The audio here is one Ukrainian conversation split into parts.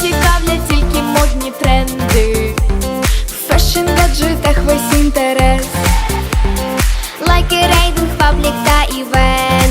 Цікавлять тільки модні тренди. В фешн гаджетах весь інтерес. Лайки, рейтинг, паблік та івенти.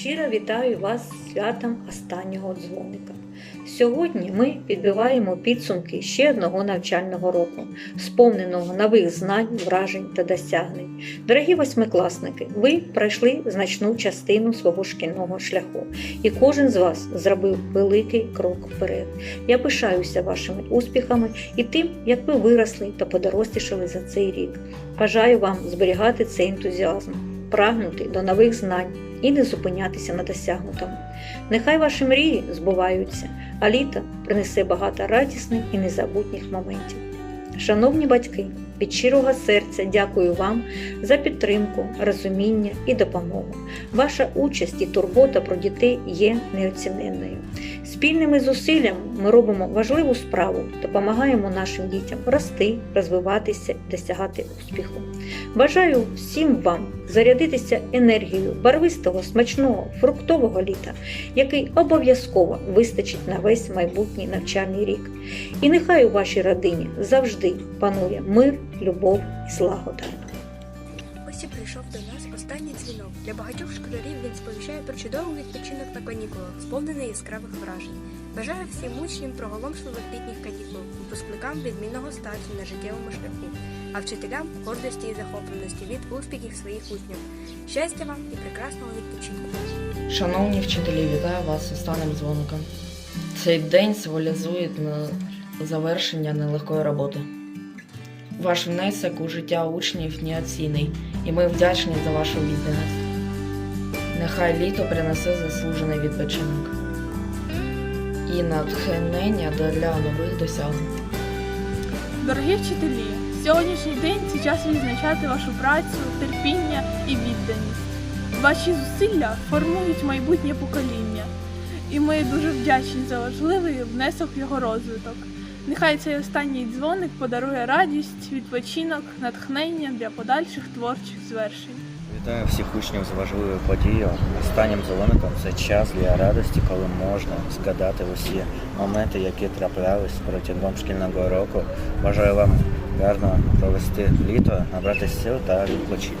Щиро вітаю вас з святом останнього дзвоника. Сьогодні ми підбиваємо підсумки ще одного навчального року, сповненого нових знань, вражень та досягнень. Дорогі восьмикласники, ви пройшли значну частину свого шкільного шляху, і кожен з вас зробив великий крок вперед. Я пишаюся вашими успіхами і тим, як ви виросли та подорослішали за цей рік. Бажаю вам зберігати цей ентузіазм, прагнути до нових знань і не зупинятися на досягнутому. Нехай ваші мрії збуваються, а літо принесе багато радісних і незабутніх моментів. Шановні батьки, від щирого серця дякую вам за підтримку, розуміння і допомогу. Ваша участь і турбота про дітей є неоціненною. Спільними зусиллями ми робимо важливу справу, допомагаємо нашим дітям рости, розвиватися досягати успіху. Бажаю всім вам зарядитися енергією барвистого, смачного, фруктового літа, який обов'язково вистачить на весь майбутній навчальний рік. І нехай у вашій родині завжди панує мир, любов і злагода. Прийшов до нас останній дзвінок. Для багатьох школярів він сповіщає про чудовий відпочинок на канікулах, сповнений яскравих вражень. Бажаю всім учням проголомшливих літніх канікул, випускникам відмінного старту на життєвому шляху, а вчителям гордості і захопленості від успіхів своїх учнів. Щастя вам і прекрасного відпочинку! Шановні вчителі, вітаю вас останнім дзвоником. Цей день символізує на завершення нелегкої роботи. Ваш внесок у життя учнів неоцінний, і ми вдячні за вашу відданість. Нехай літо принесе заслужений відпочинок і натхнення для нових досягнень. Дорогі вчителі, сьогоднішній день це час відзначати вашу працю, терпіння і відданість. Ваші зусилля формують майбутнє покоління, і ми дуже вдячні за важливий внесок в його розвиток. Нехай цей останній дзвоник подарує радість, відпочинок, натхнення для подальших творчих звершень. Вітаю всіх учнів з важливою подією. Останнім дзвоником це час для радості, коли можна згадати усі моменти, які траплялись протягом шкільного року. Бажаю вам гарно провести літо, набрати сил та відпочити.